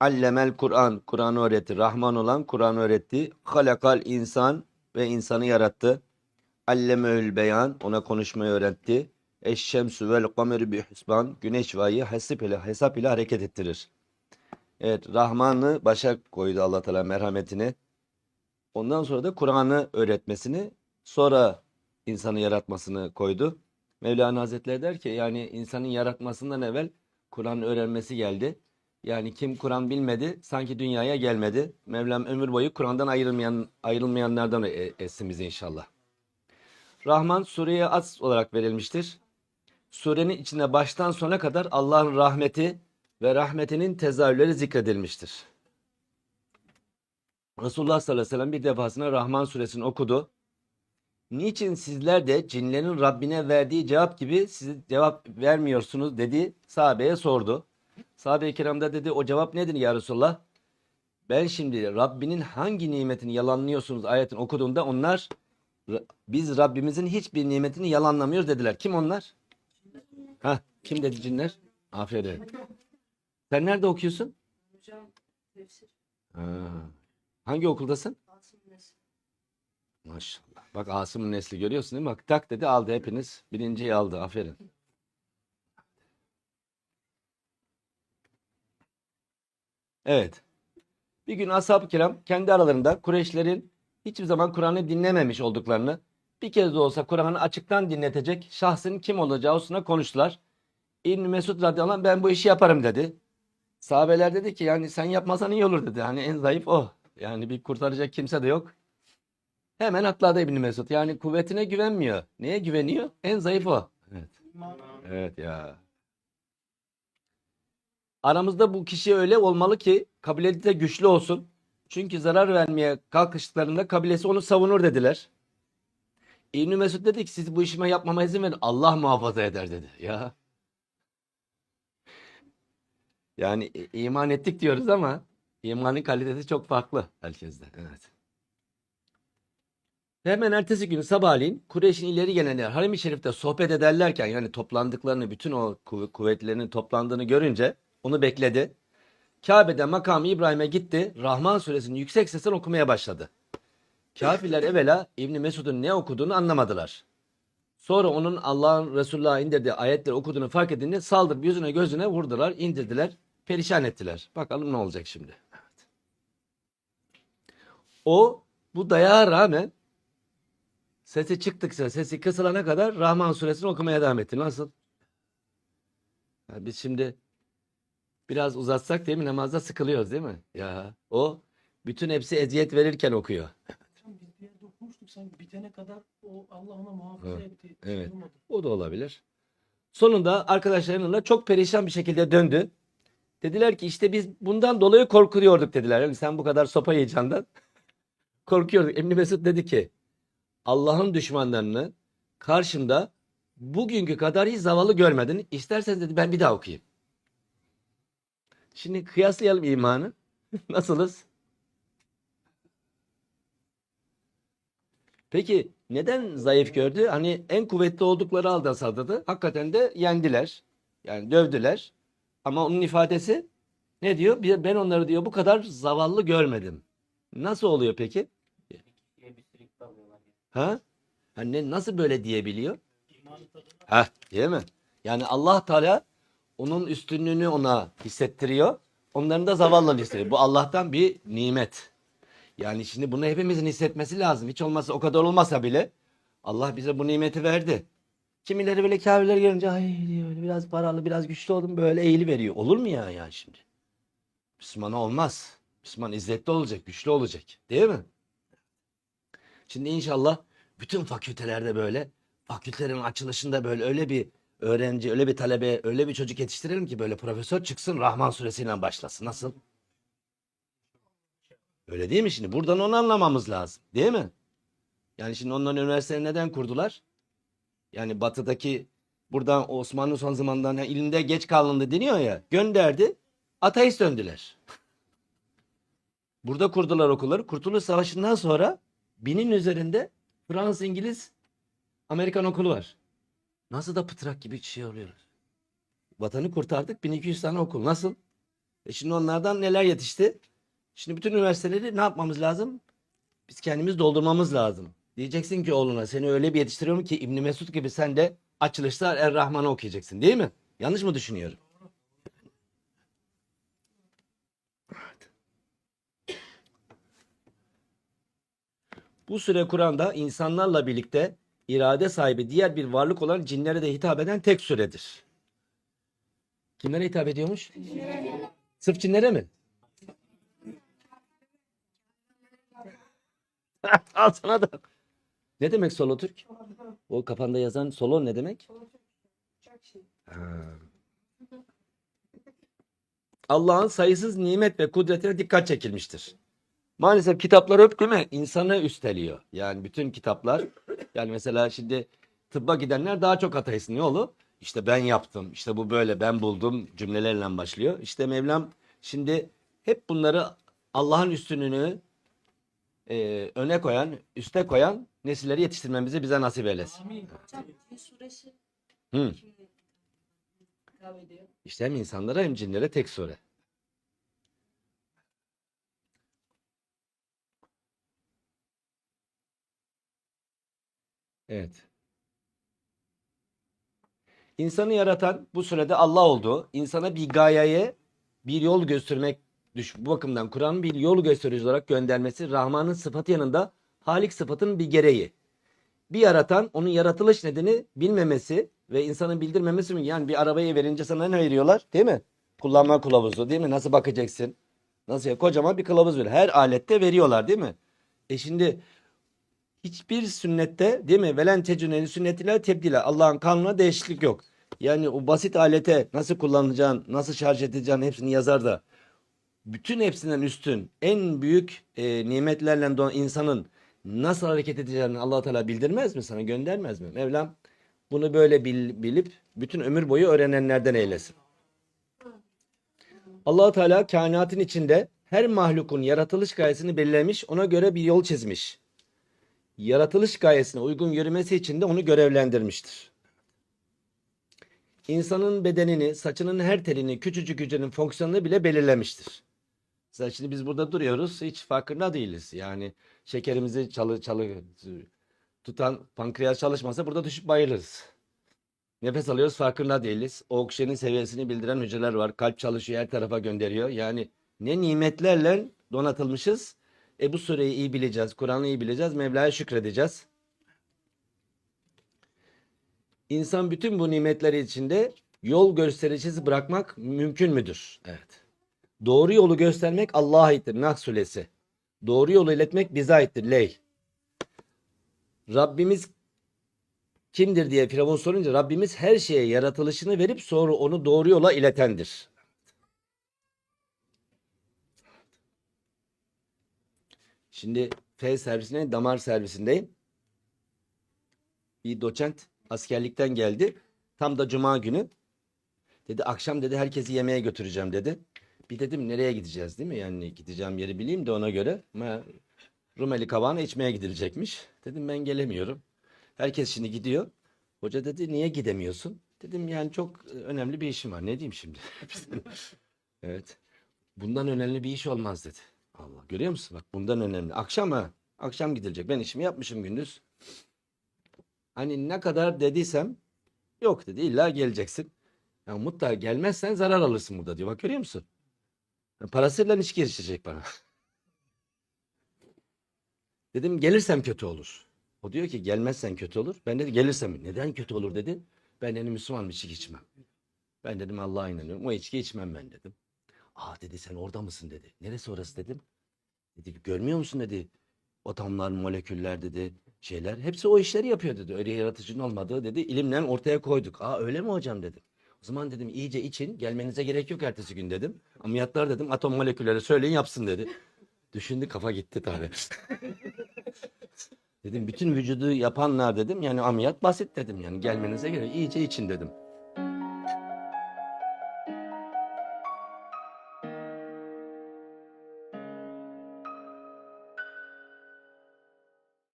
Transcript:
Allemel Kur'an. Kur'an'ı öğretti. Rahman olan Kur'an'ı öğretti. Halakal insan ve insanı yarattı. Allemül beyan. Ona konuşmayı öğretti. Eşşemsü vel kamerü bi husban. Güneş ve ayı hesap ile, hesap ile hareket ettirir. Evet, Rahman'ı başa koydu Allah Teala merhametini. Ondan sonra da Kur'an'ı öğretmesini, sonra insanı yaratmasını koydu. Mevlana Hazretleri der ki yani insanın yaratmasından evvel Kur'an öğrenmesi geldi. Yani kim Kur'an bilmedi sanki dünyaya gelmedi. Mevlam ömür boyu Kur'an'dan ayrılmayan ayrılmayanlardan e- etsin bizi inşallah. Rahman sureye az olarak verilmiştir. Surenin içinde baştan sona kadar Allah'ın rahmeti ve rahmetinin tezahürleri zikredilmiştir. Resulullah sallallahu aleyhi ve sellem bir defasında Rahman suresini okudu. Niçin sizler de cinlerin Rabbine verdiği cevap gibi siz cevap vermiyorsunuz dedi sahabeye sordu. Sahabe-i kiram da dedi o cevap nedir ya Resulullah? Ben şimdi Rabbinin hangi nimetini yalanlıyorsunuz ayetini okuduğumda onlar "Ra- biz Rabbimizin hiçbir nimetini yalanlamıyoruz dediler. Kim onlar? Ha, kim dedi cinler? Aferin. Sen nerede okuyorsun? Ha. Hangi okuldasın? Maşallah. Bak Asım'ın nesli görüyorsun değil mi? Bak tak dedi aldı hepiniz. Birinciyi aldı. Aferin. Evet. Bir gün ashab-ı kiram kendi aralarında Kureyşlerin hiçbir zaman Kur'an'ı dinlememiş olduklarını bir kez de olsa Kur'an'ı açıktan dinletecek şahsın kim olacağı hususuna konuştular. İbn Mesud radıyallahu anh ben bu işi yaparım dedi. Sahabeler dedi ki yani sen yapmasan iyi olur dedi. Hani en zayıf o. Yani bir kurtaracak kimse de yok. Hemen atladı İbn Mesud. Yani kuvvetine güvenmiyor. Neye güveniyor? En zayıf o. Evet. Evet ya. Aramızda bu kişi öyle olmalı ki kabilesi de güçlü olsun. Çünkü zarar vermeye kalkıştıklarında kabilesi onu savunur dediler. İbn Mesud dedi ki siz bu işime yapmama izin verin. Allah muhafaza eder dedi. Ya. Yani iman ettik diyoruz ama imanın kalitesi çok farklı herkeste. Evet. Hemen ertesi gün sabahleyin Kureyş'in ileri gelenler Harim-i Şerif'te sohbet ederlerken yani toplandıklarını bütün o kuv- kuvvetlerinin toplandığını görünce onu bekledi. Kabe'de makamı İbrahim'e gitti. Rahman suresini yüksek sesle okumaya başladı. Kafirler evvela İbni Mesud'un ne okuduğunu anlamadılar. Sonra onun Allah'ın Resulullah'a indirdiği ayetleri okuduğunu fark edince saldırıp yüzüne gözüne vurdular, indirdiler, perişan ettiler. Bakalım ne olacak şimdi. Evet. O bu dayağa rağmen Sesi çıktıkça, sesi kısılana kadar Rahman suresini okumaya devam etti. Nasıl? Ya biz şimdi biraz uzatsak değil mi namazda sıkılıyoruz değil mi? Ya o bütün hepsi eziyet verirken okuyor. Hocam biz bir yerde okumuştuk sanki bitene kadar o Allah ona muhafaza Evet, etti. evet. O da olabilir. Sonunda arkadaşlarıyla çok perişan bir şekilde döndü. Dediler ki işte biz bundan dolayı korkuyorduk dediler. Yani sen bu kadar sopa yiyeceğinden korkuyorduk. Emni Mesut dedi ki Allah'ın düşmanlarını karşımda bugünkü kadar hiç zavallı görmedin. İsterseniz dedi ben bir daha okuyayım. Şimdi kıyaslayalım imanı. Nasılız? Peki neden zayıf gördü? Hani en kuvvetli oldukları halde saldırdı. Hakikaten de yendiler. Yani dövdüler. Ama onun ifadesi ne diyor? Ben onları diyor bu kadar zavallı görmedim. Nasıl oluyor peki? Ha? Ha ne, nasıl böyle diyebiliyor? Ha, değil mi? Yani Allah Teala onun üstünlüğünü ona hissettiriyor. Onların da zavallılığını hissediyor. Bu Allah'tan bir nimet. Yani şimdi bunu hepimizin hissetmesi lazım. Hiç olmazsa o kadar olmasa bile Allah bize bu nimeti verdi. Kimileri böyle kafirler görünce ay diyor biraz paralı biraz güçlü oldum böyle eğili veriyor. Olur mu ya yani şimdi? Müslümana olmaz. Müslüman izzetli olacak, güçlü olacak. Değil mi? Şimdi inşallah bütün fakültelerde böyle fakültelerin açılışında böyle öyle bir öğrenci, öyle bir talebe, öyle bir çocuk yetiştirelim ki böyle profesör çıksın Rahman suresiyle başlasın. Nasıl? Öyle değil mi şimdi? Buradan onu anlamamız lazım. Değil mi? Yani şimdi onların üniversiteleri neden kurdular? Yani batıdaki buradan Osmanlı son zamandan yani ilinde geç kalındı deniyor ya. Gönderdi. Ateist döndüler. Burada kurdular okulları. Kurtuluş Savaşı'ndan sonra binin üzerinde Fransız, İngiliz, Amerikan okulu var. Nasıl da pıtrak gibi şey oluyoruz. Vatanı kurtardık 1200 tane okul. Nasıl? E şimdi onlardan neler yetişti? Şimdi bütün üniversiteleri ne yapmamız lazım? Biz kendimiz doldurmamız lazım. Diyeceksin ki oğluna seni öyle bir yetiştiriyorum ki İbn Mesud gibi sen de açılışta Er-Rahman'ı okuyacaksın değil mi? Yanlış mı düşünüyorum? Bu süre Kur'an'da insanlarla birlikte irade sahibi diğer bir varlık olan cinlere de hitap eden tek süredir. Kimlere hitap ediyormuş? Sırf cinlere mi? Al sana da. Ne demek solo Türk? O kafanda yazan solo ne demek? Allah'ın sayısız nimet ve kudretine dikkat çekilmiştir. Maalesef kitaplar hep değil mi? İnsanı üsteliyor. Yani bütün kitaplar. Yani mesela şimdi tıbba gidenler daha çok ateist. Ne oldu? İşte ben yaptım. işte bu böyle ben buldum cümlelerle başlıyor. İşte Mevlam şimdi hep bunları Allah'ın üstünlüğünü e, öne koyan, üste koyan nesilleri yetiştirmemizi bize nasip eylesin. Amin. Hı. İşte hem insanlara hem cinlere tek sure. Evet. İnsanı yaratan bu sürede Allah oldu. İnsana bir gayeye bir yol göstermek düş bu bakımdan Kur'an'ın bir yol gösterici olarak göndermesi Rahman'ın sıfatı yanında Halik sıfatının bir gereği. Bir yaratan onun yaratılış nedeni bilmemesi ve insanın bildirmemesi mi? Yani bir arabayı verince sana ne veriyorlar? Değil mi? Kullanma kılavuzu değil mi? Nasıl bakacaksın? Nasıl? Kocaman bir kılavuz veriyor. Her alette veriyorlar değil mi? E şimdi hiçbir sünnette değil mi? Velen tecrünenin sünnetiyle tebdile. Allah'ın kanununa değişiklik yok. Yani o basit alete nasıl kullanacağın, nasıl şarj edeceğin hepsini yazar da bütün hepsinden üstün en büyük e, nimetlerle doğan insanın nasıl hareket edeceğini allah Teala bildirmez mi sana göndermez mi? Mevlam bunu böyle bil- bilip bütün ömür boyu öğrenenlerden eylesin. allah Teala kainatın içinde her mahlukun yaratılış gayesini belirlemiş ona göre bir yol çizmiş. Yaratılış gayesine uygun yürümesi için de onu görevlendirmiştir. İnsanın bedenini, saçının her telini, küçücük hücrenin fonksiyonunu bile belirlemiştir. Mesela şimdi biz burada duruyoruz, hiç farkında değiliz. Yani şekerimizi çalı, çalı, tutan pankreas çalışmasa burada düşüp bayılırız. Nefes alıyoruz, farkında değiliz. O oksijenin seviyesini bildiren hücreler var. Kalp çalışıyor, her tarafa gönderiyor. Yani ne nimetlerle donatılmışız. E bu sureyi iyi bileceğiz, Kur'an'ı iyi bileceğiz, Mevla'ya şükredeceğiz. İnsan bütün bu nimetleri içinde yol göstericisi bırakmak mümkün müdür? Evet. Doğru yolu göstermek Allah'a aittir. Nahl suresi. Doğru yolu iletmek bize aittir. Ley. Rabbimiz kimdir diye Firavun sorunca Rabbimiz her şeye yaratılışını verip sonra onu doğru yola iletendir. Şimdi F servisine damar servisindeyim. Bir doçent askerlikten geldi. Tam da cuma günü. Dedi akşam dedi herkesi yemeğe götüreceğim dedi. Bir dedim nereye gideceğiz değil mi? Yani gideceğim yeri bileyim de ona göre. Ama Rumeli kabağına içmeye gidilecekmiş. Dedim ben gelemiyorum. Herkes şimdi gidiyor. Hoca dedi niye gidemiyorsun? Dedim yani çok önemli bir işim var. Ne diyeyim şimdi? evet. Bundan önemli bir iş olmaz dedi. Allah görüyor musun? Bak bundan önemli. Akşam ha. Akşam gidilecek. Ben işimi yapmışım gündüz. Hani ne kadar dediysem yok dedi. İlla geleceksin. Ya mutlaka gelmezsen zarar alırsın burada diyor. Bak görüyor musun? Ya parasıyla iş girişecek bana. Dedim gelirsem kötü olur. O diyor ki gelmezsen kötü olur. Ben de gelirsem neden kötü olur dedi. Ben dedim Müslüman içki içmem. Ben dedim Allah'a inanıyorum. O içki içmem ben dedim. Aa dedi sen orada mısın dedi. Neresi orası dedim. Dedi görmüyor musun dedi. Atomlar, moleküller dedi. Şeyler. Hepsi o işleri yapıyor dedi. Öyle yaratıcının olmadığı dedi. ilimle ortaya koyduk. Aa öyle mi hocam dedim. O zaman dedim iyice için gelmenize gerek yok ertesi gün dedim. Ameliyatlar dedim atom molekülleri söyleyin yapsın dedi. Düşündü kafa gitti tabii. dedim bütün vücudu yapanlar dedim yani ameliyat basit dedim yani gelmenize gerek iyice için dedim.